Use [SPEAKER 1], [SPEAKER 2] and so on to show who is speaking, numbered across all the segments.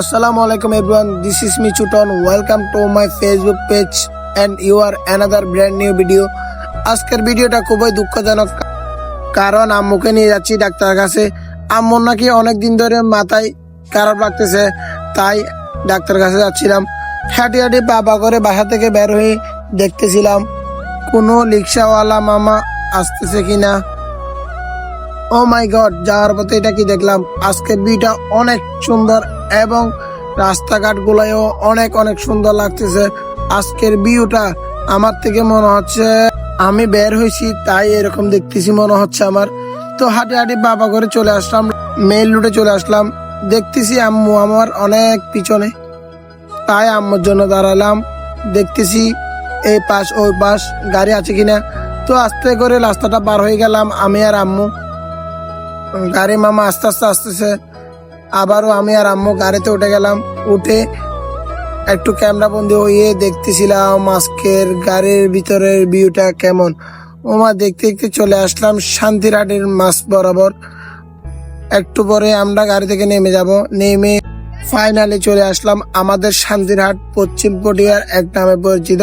[SPEAKER 1] Assalamu আলাইকুম everyone. This is me Chutan welcome to my Facebook page and you are another brand new video আজকের ভিডিওটা খুবই দুঃখজনক, কারণ আম্মুকে নিয়ে যাচ্ছি ডাক্তারের কাছে। আম্মুর নাকি অনেক দিন ধরে মাথায় খারাপ লাগতেছে, তাই ডাক্তার কাছে যাচ্ছিলাম। হাঁটি হাঁটি বাবা করে বাসা থেকে বের হয়ে দেখতেছিলাম, কোনো রিক্সাওয়ালা মামা আসতেছে কিনা। ও মাই গড যাওয়ার পথে এটা কি দেখলাম? আজকের ভিউটা অনেক সুন্দর এবং রাস্তাঘাট গুলাইও অনেক অনেক সুন্দর লাগতেছে। আজকের ভিউটা আমার থেকে মনে হচ্ছে আমি বের হয়েছি, তাই এরকম দেখতেছি মনে হচ্ছে আমার। তো হাঁটি হাঁটি বাবা করে চলে আসলাম মেইল রুটে চলে আসলাম। দেখতেছি আম্মু আমার অনেক পিছনে। তাই আম্মুর জন্য দাঁড়ালাম, দেখতেছি এই পাশ, ওই পাশ, গাড়ি আছে কিনা। তো আস্তে করে রাস্তাটা পার হয়ে গেলাম আমি আর আম্মু। গাড়ি মামা আস্তে আস্তে আসতেছে আবারও আমি আর আম্মু গাড়িতে উঠে গেলাম। উঠে একটু ক্যামেরা বন্দি হয়ে দেখতেছিলাম আজকের গাড়ির ভিতরের ভিউটা কেমন। ওমা, দেখতে দেখতে চলে আসলাম শান্তিরাটের মাছ বরাবর। একটু পরে আমরা গাড়ি থেকে নেমে যাব। নেমে ফাইনালি চলে আসলাম আমাদের শান্তিরহাট পশ্চিম পটিয়ার এক নামে পরিচিত।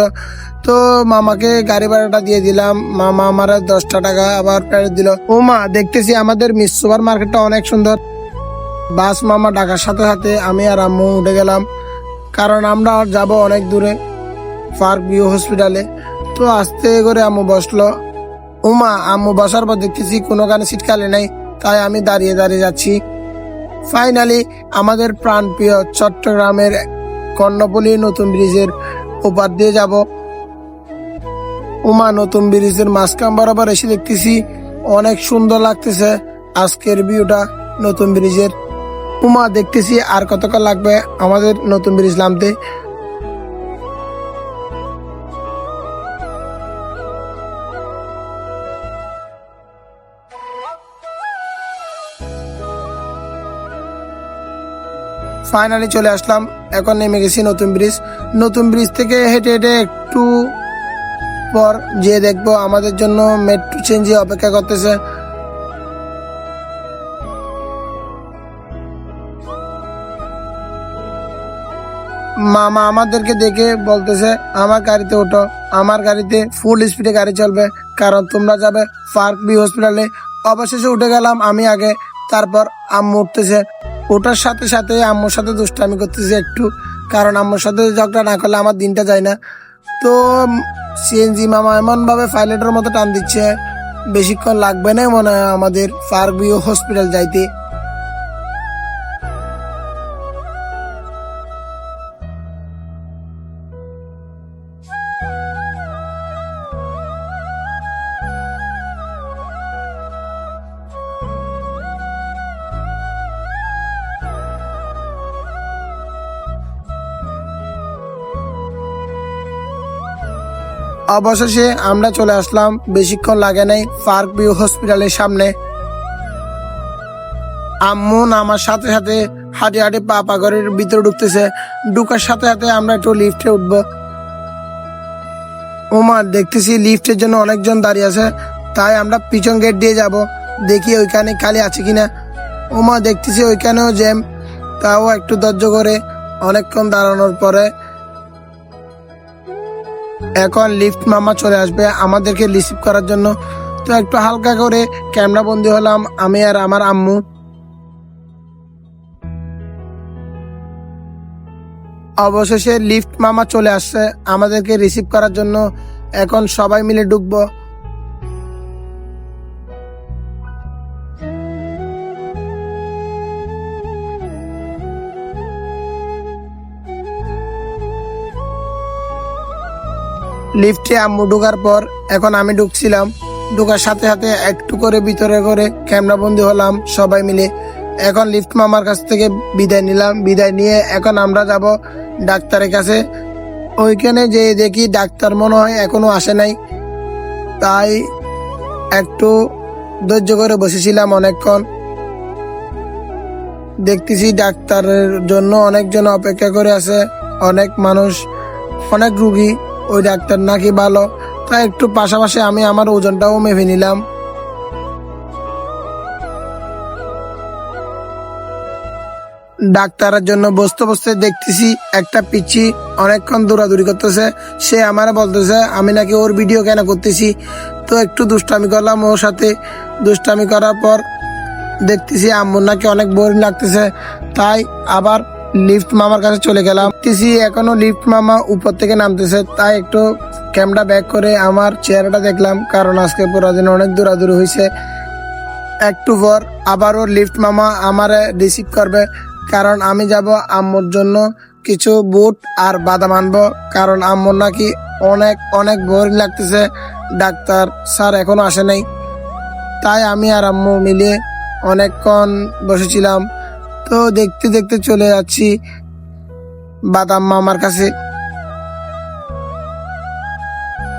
[SPEAKER 1] তো মামাকে গাড়ি ভাড়াটা দিয়ে দিলাম। মামা আমার দশটা টাকা আবার ফেরত দিল। ও মা দেখতেছি আমাদের মিস সুপার মার্কেটটা অনেক সুন্দর। বাস মামা ডাকার সাথে সাথে আমি আর আম্মু উঠে গেলাম। কারণ আমরা যাব অনেক দূরে, পার্ক ভিউ হসপিটালে। তো আস্তে করে আম্মু বসল। উমা, আম্মু বসার পর দেখতেছি কোনো গানে খালি নাই, তাই আমি দাঁড়িয়ে দাঁড়িয়ে যাচ্ছি। ফাইনালি আমাদের প্রাণপ্রিয় চট্টগ্রামের কর্ণপল্লী নতুন ব্রিজের ওপার দিয়ে যাব। উমা, নতুন ব্রিজের মাঝখান বরাবর এসে দেখতেছি অনেক সুন্দর লাগতেছে। আজকের ভিউটা নতুন ব্রিজের। উমা, দেখতেছি আর কতক্ষণ লাগবে আমাদের নতুন ব্রিজ নামতে। ফাইনালি চলে আসলাম, এখন নেমে গেছি নতুন ব্রিজ। নতুন ব্রিজ থেকে হেঁটে হেঁটে একটু পর যে দেখব আমাদের জন্য মেট্রো চেঞ্জে অপেক্ষা করতেছে। মামা আমাদেরকে দেখে বলতেছে, আমার গাড়িতে ওঠো। আমার গাড়িতে ফুল স্পিডে গাড়ি চলবে। কারণ তোমরা যাবে পার্ক বি হসপিটালে অবশেষে উঠে গেলাম আমি আগে। তারপর আম্মু উঠতেছে। ওটার সাথে সাথে আম্মুর সাথে দুষ্টামি করতেছে একটু। কারণ আম্মুর সাথে ঝগড়া না করলে আমার দিনটা যায় না। তো সিএনজি মামা এমনভাবে পাইলটের মতো টান দিচ্ছে। বেশিক্ষণ লাগবে না মনে হয় আমাদের পার্ক ভিউ হসপিটাল যাইতে। অবশেষে আমরা চলে আসলাম। বেশিক্ষণ লাগে নাই পার্ক ভিউ হসপিটালের সামনে। আম্মু আমার সাথে সাথে হাঁটি হাঁটি পা ঘরের ভিতরে ঢুকতেছে। ঢুকার সাথে সাথে আমরা একটু লিফটে উঠবো। ওমা, দেখতেছি লিফটের জন্য অনেকজন দাঁড়িয়ে আছে। তাই আমরা পিছন গেট দিয়ে যাব। দেখি ওইখানে খালি আছে কিনা। ওমা, দেখতেছি ওইখানেও জ্যাম। তাও একটু ধৈর্য করে অনেকক্ষণ দাঁড়ানোর পরে এখন লিফট মামা চলে আসবে আমাদেরকে রিসিভ করার জন্য। তো একটু হালকা করে ক্যামেরা বন্দি হলাম, আমি আর আমার আম্মু। অবশেষে লিফট মামা চলে আসছে আমাদেরকে রিসিভ করার জন্য। এখন সবাই মিলে ঢুকবো। লিফটে আম্মু ঢোকার পর এখন আমি ঢুকছিলাম। ঢুকার সাথে সাথে একটু করে ভিতরে করে ক্যামেরা বন্দি হলাম সবাই মিলে। এখন লিফট মামার কাছ থেকে বিদায় নিলাম। বিদায় নিয়ে এখন আমরা যাব ডাক্তারের কাছে। ওইখানে যে দেখি ডাক্তার মনে হয় এখনও আসে নাই। তাই একটু ধৈর্য করে বসেছিলাম অনেকক্ষণ। দেখতেছি ডাক্তারের জন্য অনেকজন অপেক্ষা করে আছে। অনেক মানুষ, অনেক রুগী। ওই ডাক্তার নাকি ভালো তাই একটু পাশাপাশি আমি আমার ওজনটাও মেপে নিলাম। ডাক্তারের জন্য বসতে বসতে দেখতেছি একটা পিচ্ছি অনেকক্ষণ দৌড়াদৌড়ি করতেছে। সে আমারে বলতেছে, আমি নাকি ওর ভিডিও কেন করতেছি? তো একটু দুষ্টামি করলাম ওর সাথে। দুষ্টামি করার পর দেখতেছি আম্মুর নাকি অনেক বোরিং লাগতেছে। তাই আবার লিফট মামার কাছে চলে গেলাম। দেখতেছি এখনও লিফট মামা উপর থেকে নামতেছে, তাই একটু ক্যামেরা ব্যাক করে আমার চেহারাটা দেখলাম, কারণ আজকে পুরো দিন অনেক দূরাদূরি হয়েছে একটু পর আবারও লিফট মামা আমারে রিসিভ করবে, কারণ আমি যাব আম্মুর জন্য কিছু বুট আর বাদাম আনব, কারণ আম্মুর নাকি অনেক অনেক বোরিং লাগতেছে। ডাক্তার স্যার এখনও আসে নাই। তাই আমি আর আম্মু মিলিয়ে অনেকক্ষণ বসেছিলাম। তো দেখতে দেখতে চলে যাচ্ছি বাদাম মামার কাছে।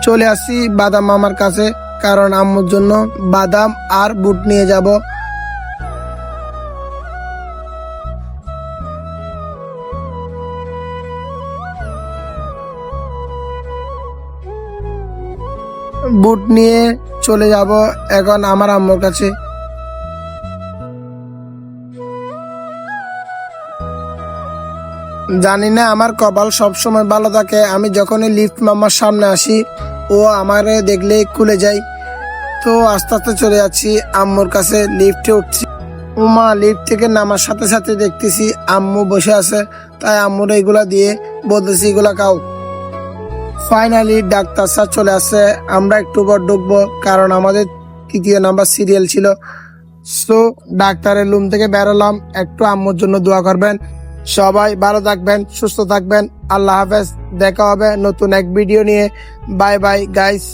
[SPEAKER 1] চলে আসছি বাদাম মামার কাছে, কারণ আম্মুর জন্য বাদাম আর বুট নিয়ে যাব। বুট নিয়ে চলে যাব এখন আমার আম্মুর কাছে। জানি না, আমার কপাল সবসময় ভালো থাকে। আমি যখনই লিফট মামার সামনে আসি, ও আমারে দেখলে খুলে যায়। তো আস্তে আস্তে চলে যাচ্ছি, আম্মুর কাছে লিফটে উঠছি। উমা লিফট থেকে নামার সাথে সাথে দেখতেছি আম্মু বসে আছে। তাই আম্মুর এইগুলা দিয়ে বলতেছি, এগুলা খাও। ফাইনালি ডাক্তার স্যার চলে আসছে। আমরা একটু পর ঢুকবো, কারণ আমাদের তৃতীয় নাম্বার সিরিয়াল ছিল। সো ডাক্তারের রুম থেকে বেরোলাম একটু আম্মুর জন্য দোয়া করবেন। সবাই ভালো থাকবেন, সুস্থ থাকবেন। আল্লাহ হাফেজ। দেখা হবে নতুন এক ভিডিও নিয়ে। Bye bye guys